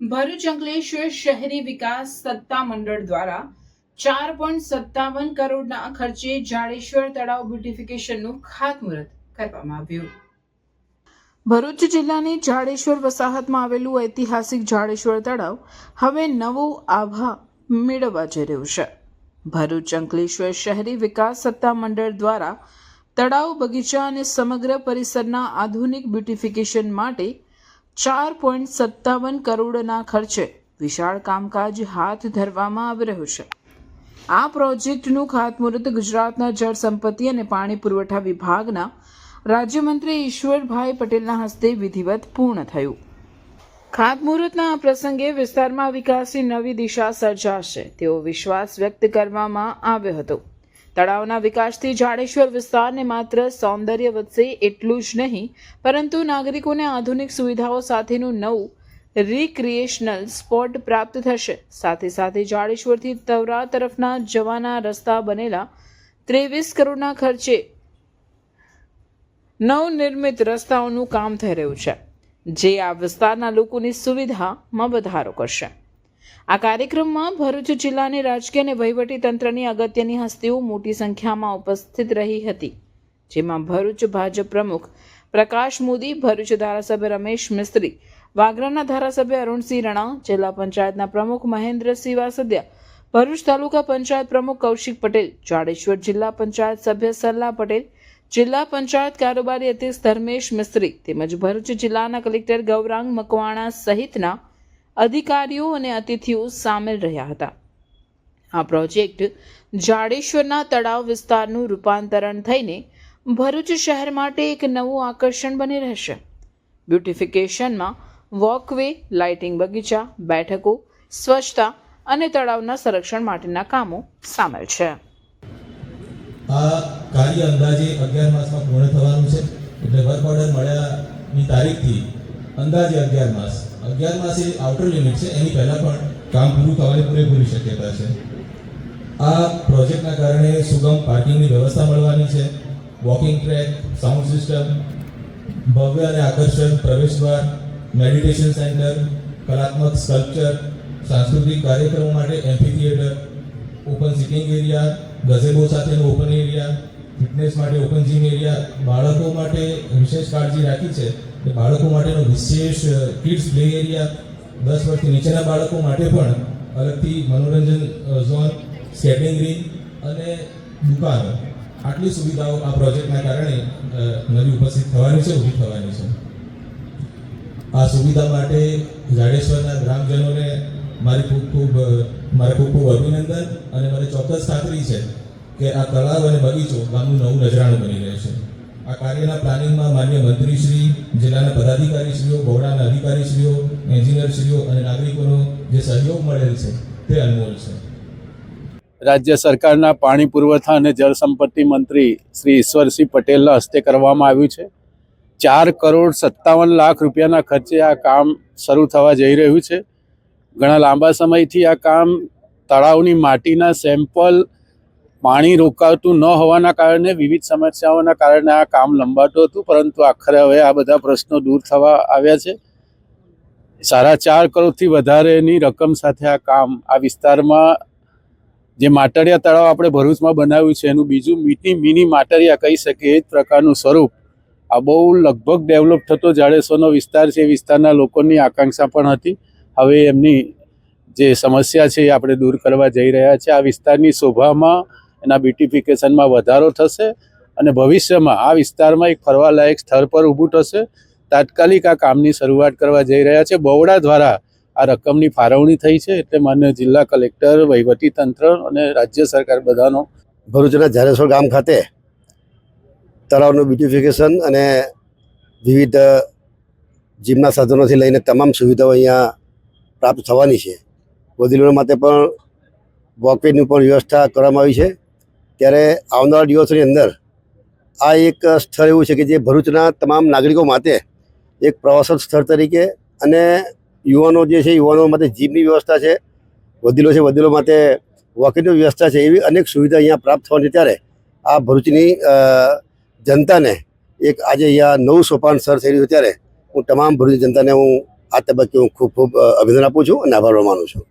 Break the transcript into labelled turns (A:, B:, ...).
A: ભરૂચ અંકલેશ્વર શહેરી વિકાસ સત્તા મંડળ દ્વારા ચાર પોઈન્ટ સત્તાવન કરોડના ખર્ચે જાડેશ્વર તળાવ બ્યુટિફિકેશનનું ખાતમુહૂર્ત કરવામાં આવ્યું. ભરૂચ જિલ્લાની જાડેશ્વર વસાહતમાં આવેલું ઐતિહાસિક જાડેશ્વર તળાવ હવે નવો આભા મેળવવા જઈ રહ્યું છે. ભરૂચ અંકલેશ્વર શહેરી વિકાસ સત્તા મંડળ દ્વારા તળાવ બગીચા અને સમગ્ર પરિસરના આધુનિક બ્યુટિફિકેશન માટે ચાર પોઈન્ટ સત્તાવન કરોડના ખર્ચે વિશાળ કામકાજ હાથ ધરવામાં આવી રહ્યું છે. આ પ્રોજેક્ટનું ખાતમુહૂર્ત ગુજરાતના જળ સંપત્તિ અને પાણી પુરવઠા વિભાગના રાજ્યમંત્રી ઈશ્વરભાઈ પટેલના હસ્તે વિધિવત પૂર્ણ થયું. ખાતમુહૂર્તના આ પ્રસંગે વિસ્તારમાં વિકાસની નવી દિશા સર્જાશે તેવો વિશ્વાસ વ્યક્ત કરવામાં આવ્યો હતો. તળાવના વિકાસથી જાડેશ્વર વિસ્તારને માત્ર સૌંદર્ય વધશે એટલું જ નહીં, પરંતુ નાગરિકોને આધુનિક સુવિધાઓ સાથેનું નવું રિક્રિએશનલ સ્પોટ પ્રાપ્ત થશે. સાથે સાથે જાડેશ્વરથી તવરા તરફના જવાના રસ્તા બનેલા ત્રેવીસ કરોડના ખર્ચે નવનિર્મિત રસ્તાઓનું કામ થઈ રહ્યું છે, જે આ વિસ્તારના લોકોની સુવિધામાં વધારો કરશે. આ કાર્યક્રમમાં ભરૂચ જિલ્લાની રાજકીય અને વહીવટી અગત્યની હસ્તીઓ મોટી સંખ્યામાં ઉપસ્થિત રહી હતી, જેમાં ભરૂચ ભાજપ પ્રમુખ પ્રકાશ મોદી, ભરૂચ ધારાસભ્ય રમેશ મિસ્ત્રી, વાગરાના ધારાસભ્ય અરુણસિંહ રણા, જિલ્લા પંચાયતના પ્રમુખ મહેન્દ્રસિંહ વાસદિયા ભરૂચ તાલુકા પંચાયત પ્રમુખ કૌશિક પટેલ, જાડેશ્વર જિલ્લા પંચાયત સભ્ય સરલા પટેલ, જિલ્લા પંચાયત કારોબારી અધ્યક્ષ ધર્મેશ મિસ્ત્રી તેમજ ભરૂચ જિલ્લાના કલેક્ટર ગૌરાંગ મકવાણા સહિતના અધિકારીઓ અને અતિથિઓ સામેલ રહ્યા હતા. આ પ્રોજેક્ટ જાડેશ્વરના તળાવ વિસ્તારનું રૂપાંતરણ થઈને ભરૂચ શહેર માટે એક નવું આકર્ષણ બની રહેશે. બ્યુટિફિકેશનમાં વોકવે, લાઇટિંગ બગીચા, બેઠકો, સ્વચ્છતા અને તળાવના સંરક્ષણ માટેના કામો સામેલ છે.
B: આ કાર્ય અંદાજે અગિયાર માસમાં પૂર્ણ થવાનું છે. એટલે વર્ક ઓર્ડર મળ્યાની તારીખથી અંદાજે અગિયાર માસ. અગિયાર માસ એ આઉટર લિમિટ છે, એની પહેલાં પણ કામ પૂરું થવાની પૂરેપૂરી શક્યતા છે. આ પ્રોજેક્ટના કારણે સુગમ પાર્કિંગની વ્યવસ્થા મળવાની છે વોકિંગ ટ્રેક સાઉન્ડ સિસ્ટમ ભવ્ય અને આકર્ષક પ્રવેશદ્વાર મેડિટેશન સેન્ટર કલાત્મક સ્કલ્પચર સાંસ્કૃતિક કાર્યક્રમો માટે amphitheatre open sitting area gazebo સાથેનો ઓપન એરિયા ફિટનેસ માટે ઓપન જીમ એરિયા બાળકો માટે વિશેષ કાળજી રાખી છે કે બાળકો માટેનો વિશેષ કિડ્સ પ્લે એરિયા દસ વર્ષથી નીચેના બાળકો માટે પણ અલગથી મનોરંજન ઝોન સ્કેટિંગ રિંગ અને દુકાનો. આટલી સુવિધાઓ આ પ્રોજેક્ટના કારણે નવી ઉપસ્થિત થવાની છે, ઊભી થવાની છે. આ સુવિધા માટે જાડેશ્વરના ગ્રામજનોને મારી ખૂબ ખૂબ મારા ખૂબ ખૂબ અભિનંદન અને મને ચોક્કસ ખાતરી છે કે આ તળાવ અને બગીચો ગામનું નવું નજરાણું બની રહેશે આ કાર્યના પ્લાનિંગમાં માન્ય મંત્રીશ્રી, જિલ્લાના પદાધિકારીશ્રીઓ બહોળાના અધિકારીશ્રીઓ, એન્જિનિયરશ્રીઓ અને નાગરિકોનો જે સહયોગ મળેલ છે તે અનમોલ છે.
C: રાજ્ય સરકારના પાણી પુરવઠા અને જળ સંપત્તિ મંત્રી શ્રી ઈશ્વરસિંહ પટેલના હસ્તે કરવામાં આવ્યું છે. ચાર કરોડ સત્તાવન લાખ રૂપિયાના ખર્ચે આ કામ શરૂ થવા જઈ રહ્યું છે. ઘણા લાંબા સમયથી આ કામ તળાવની માટીના સેમ્પલ પાણી રોકાતું ન હોવાના કારણે, વિવિધ સમસ્યાઓના કારણે આ કામ લંબાતું હતું, પરંતુ આખરે હવે આ બધા પ્રશ્નો દૂર થવા આવ્યા છે. સાડા ચાર કરોડથી વધારેની રકમ સાથે આ કામ, આ વિસ્તારમાં જે માટડિયા તળાવ આપણે ભરૂચમાં બનાવ્યું છે, એનું બીજું મીની મિની માટડિયા કહી શકીએ, એ જ પ્રકારનું સ્વરૂપ. આ બહુ લગભગ ડેવલપ થતો જાડેસરનો વિસ્તાર છે, એ વિસ્તારના લોકોની આકાંક્ષા પણ હતી. હવે એમની જે સમસ્યા છે, એ આપણે દૂર કરવા જઈ રહ્યા છે. આ વિસ્તારની શોભામાં એના બ્યુટિફિકેશનમાં વધારો થશે અને ભવિષ્યમાં આ વિસ્તારમાં એક ફરવાલાયક સ્થળ પર ઊભું થશે. તાત્કાલિક આ કામની શરૂઆત કરવા જઈ રહ્યા છે. બહોળા દ્વારા આ રકમની ફાળવણી થઈ છે એટલે માન્ય જિલ્લા કલેક્ટર તંત્ર અને રાજ્ય સરકાર બધાનો
D: ભરૂચના ઝારેશ્વર ગામ ખાતે તળાવનું બ્યુટિફિકેશન અને વિવિધ જીમના સાધનોથી લઈને તમામ સુવિધાઓ અહીંયા પ્રાપ્ત થવાની છે. વડીલો માટે પણ વોકવેની પણ વ્યવસ્થા કરવામાં આવી છે. ત્યારે આવનારા દિવસોની અંદર આ એક સ્થળ એવું છે કે જે ભરૂચના તમામ નાગરિકો માટે એક પ્રવાસન સ્થળ તરીકે અને યુવાનો જે છે, યુવાનો માટે જીમની વ્યવસ્થા છે, વડીલો છે, વડીલો માટે વોકિંગની વ્યવસ્થા છે, એવી અનેક સુવિધા અહીંયા પ્રાપ્ત થવાની ત્યારે આ ભરૂચની જનતાને એક આજે અહીંયા નવું સોપાન સર થઈ રહ્યું ત્યારે હું તમામ ભરૂચની જનતાને હું આ તબક્કે હું ખૂબ ખૂબ અભિનંદન આપું છું અને આભાર માનું છું.